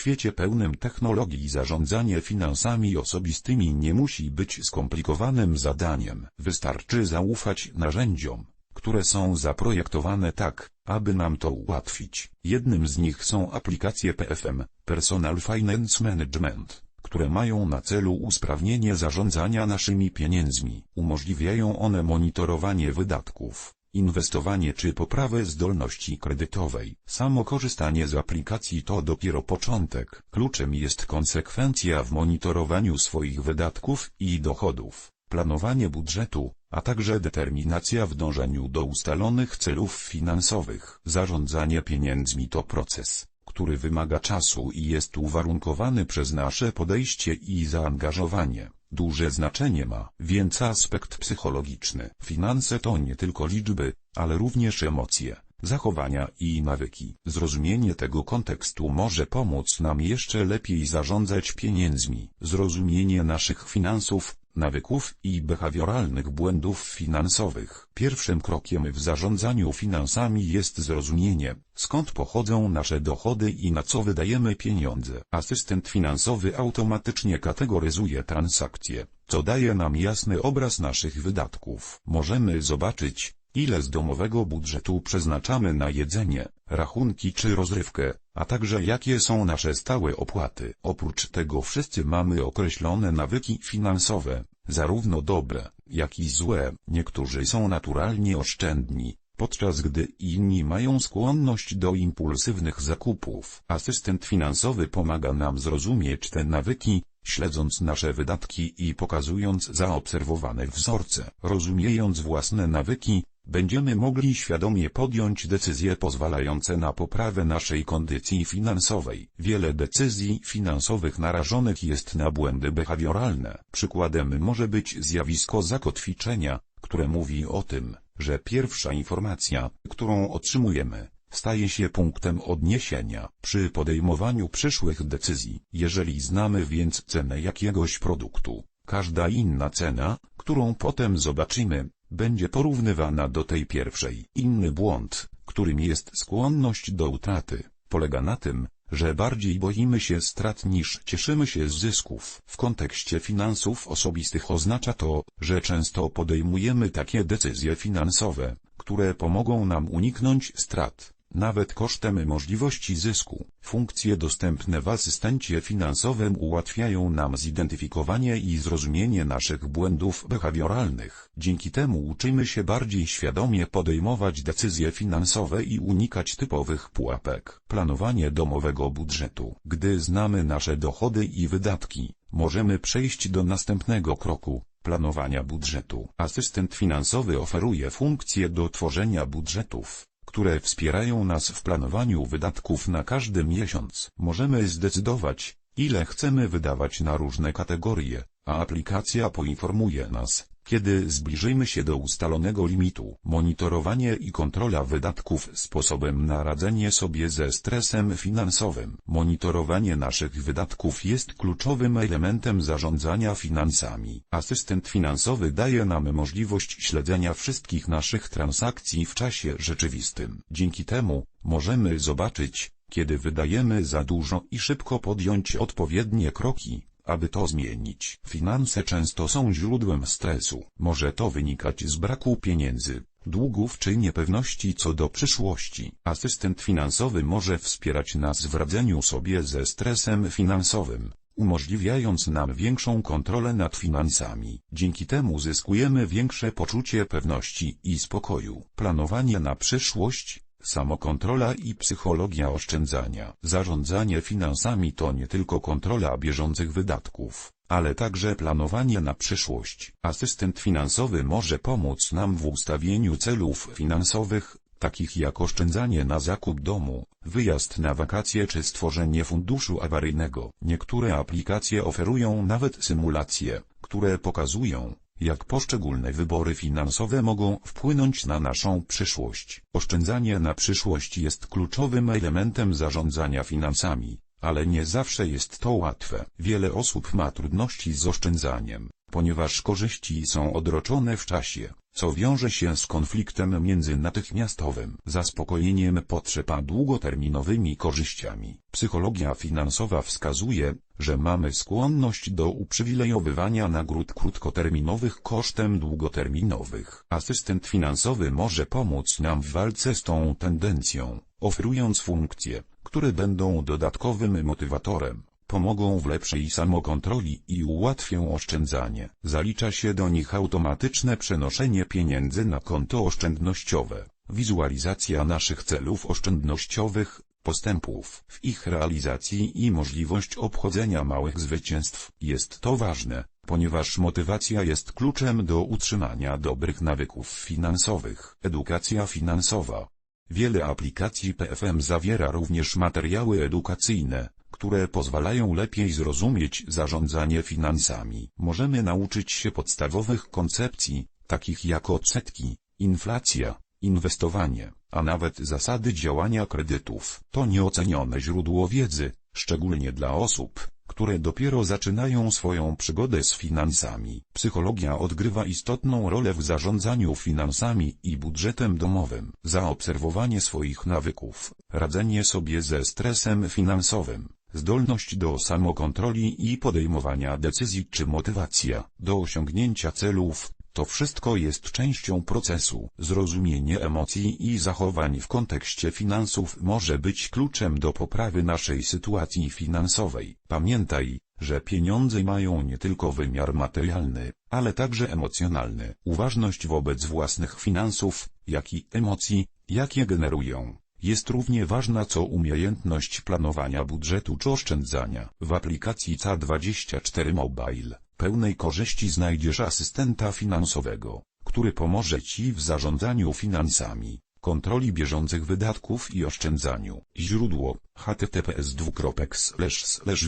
świecie pełnym technologii zarządzanie finansami osobistymi nie musi być skomplikowanym zadaniem. Wystarczy zaufać narzędziom, które są zaprojektowane tak, aby nam to ułatwić. Jednym z nich są aplikacje PFM, Personal Finance Management, które mają na celu usprawnienie zarządzania naszymi pieniędzmi. Umożliwiają one monitorowanie wydatków, inwestowanie czy poprawę zdolności kredytowej. Samo korzystanie z aplikacji to dopiero początek. Kluczem jest konsekwencja w monitorowaniu swoich wydatków i dochodów, planowanie budżetu, a także determinacja w dążeniu do ustalonych celów finansowych. Zarządzanie pieniędzmi to proces, który wymaga czasu i jest uwarunkowany przez nasze podejście i zaangażowanie. Duże znaczenie ma więc aspekt psychologiczny. Finanse to nie tylko liczby, ale również emocje, zachowania i nawyki. Zrozumienie tego kontekstu może pomóc nam jeszcze lepiej zarządzać pieniędzmi. Zrozumienie naszych finansów, nawyków i behawioralnych błędów finansowych. Pierwszym krokiem w zarządzaniu finansami jest zrozumienie, skąd pochodzą nasze dochody i na co wydajemy pieniądze. Asystent finansowy automatycznie kategoryzuje transakcje, co daje nam jasny obraz naszych wydatków. Możemy zobaczyć, ile z domowego budżetu przeznaczamy na jedzenie, rachunki czy rozrywkę, a także jakie są nasze stałe opłaty. Oprócz tego wszyscy mamy określone nawyki finansowe, zarówno dobre, jak i złe. Niektórzy są naturalnie oszczędni, podczas gdy inni mają skłonność do impulsywnych zakupów. Asystent finansowy pomaga nam zrozumieć te nawyki, śledząc nasze wydatki i pokazując zaobserwowane wzorce. Rozumiejąc własne nawyki, będziemy mogli świadomie podjąć decyzje pozwalające na poprawę naszej kondycji finansowej. Wiele decyzji finansowych narażonych jest na błędy behawioralne. Przykładem może być zjawisko zakotwiczenia, które mówi o tym, że pierwsza informacja, którą otrzymujemy, staje się punktem odniesienia przy podejmowaniu przyszłych decyzji. Jeżeli znamy więc cenę jakiegoś produktu, każda inna cena, którą potem zobaczymy, będzie porównywana do tej pierwszej. Inny błąd, którym jest skłonność do utraty, polega na tym, że bardziej boimy się strat niż cieszymy się z zysków. W kontekście finansów osobistych oznacza to, że często podejmujemy takie decyzje finansowe, które pomogą nam uniknąć strat nawet kosztem możliwości zysku. Funkcje dostępne w asystencie finansowym ułatwiają nam zidentyfikowanie i zrozumienie naszych błędów behawioralnych. Dzięki temu uczymy się bardziej świadomie podejmować decyzje finansowe i unikać typowych pułapek. Planowanie domowego budżetu. Gdy znamy nasze dochody i wydatki, możemy przejść do następnego kroku planowania budżetu. Asystent finansowy oferuje funkcję do tworzenia budżetów które wspierają nas w planowaniu wydatków na każdy miesiąc. Możemy zdecydować, ile chcemy wydawać na różne kategorie, a aplikacja poinformuje nas, kiedy zbliżymy się do ustalonego limitu. Monitorowanie i kontrola wydatków sposobem na radzenie sobie ze stresem finansowym. Monitorowanie naszych wydatków jest kluczowym elementem zarządzania finansami. Asystent finansowy daje nam możliwość śledzenia wszystkich naszych transakcji w czasie rzeczywistym. Dzięki temu, możemy zobaczyć, kiedy wydajemy za dużo i szybko podjąć odpowiednie kroki, aby to zmienić. Finanse często są źródłem stresu. Może to wynikać z braku pieniędzy, długów czy niepewności co do przyszłości. Asystent finansowy może wspierać nas w radzeniu sobie ze stresem finansowym, umożliwiając nam większą kontrolę nad finansami. Dzięki temu zyskujemy większe poczucie pewności i spokoju. Planowanie na przyszłość, Samokontrola i psychologia oszczędzania. Zarządzanie finansami to nie tylko kontrola bieżących wydatków, ale także planowanie na przyszłość. Asystent finansowy może pomóc nam w ustawieniu celów finansowych, takich jak oszczędzanie na zakup domu, wyjazd na wakacje czy stworzenie funduszu awaryjnego. Niektóre aplikacje oferują nawet symulacje, które pokazują, jak poszczególne wybory finansowe mogą wpłynąć na naszą przyszłość. Oszczędzanie na przyszłość jest kluczowym elementem zarządzania finansami, ale nie zawsze jest to łatwe. Wiele osób ma trudności z oszczędzaniem, ponieważ korzyści są odroczone w czasie, co wiąże się z konfliktem między natychmiastowym zaspokojeniem potrzeb a długoterminowymi korzyściami. Psychologia finansowa wskazuje, że mamy skłonność do uprzywilejowywania nagród krótkoterminowych kosztem długoterminowych. Asystent finansowy może pomóc nam w walce z tą tendencją, oferując funkcje, które będą dodatkowym motywatorem pomogą w lepszej samokontroli i ułatwią oszczędzanie. Zalicza się do nich automatyczne przenoszenie pieniędzy na konto oszczędnościowe, wizualizacja naszych celów oszczędnościowych, postępów w ich realizacji i możliwość obchodzenia małych zwycięstw. Jest to ważne, ponieważ motywacja jest kluczem do utrzymania dobrych nawyków finansowych. Edukacja finansowa Wiele aplikacji PFM zawiera również materiały edukacyjne, które pozwalają lepiej zrozumieć zarządzanie finansami. Możemy nauczyć się podstawowych koncepcji, takich jak odsetki, inflacja, inwestowanie, a nawet zasady działania kredytów. To nieocenione źródło wiedzy, szczególnie dla osób, które dopiero zaczynają swoją przygodę z finansami. Psychologia odgrywa istotną rolę w zarządzaniu finansami i budżetem domowym. Zaobserwowanie swoich nawyków, radzenie sobie ze stresem finansowym, zdolność do samokontroli i podejmowania decyzji czy motywacja do osiągnięcia celów, to wszystko jest częścią procesu. Zrozumienie emocji i zachowań w kontekście finansów może być kluczem do poprawy naszej sytuacji finansowej. Pamiętaj, że pieniądze mają nie tylko wymiar materialny, ale także emocjonalny. Uważność wobec własnych finansów, jak i emocji, jakie generują, jest równie ważna co umiejętność planowania budżetu czy oszczędzania. W aplikacji CA24 Mobile pełnej korzyści znajdziesz asystenta finansowego, który pomoże Ci w zarządzaniu finansami, kontroli bieżących wydatków i oszczędzaniu. Źródło https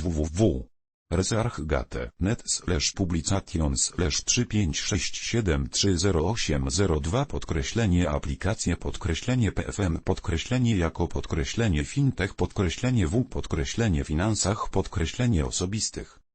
www Resarchgate, net slash publication slash 3567308082 podkreślenie aplikacje podkreślenie PFM podkreślenie jako podkreślenie fintech podkreślenie W podkreślenie finansach podkreślenie osobistych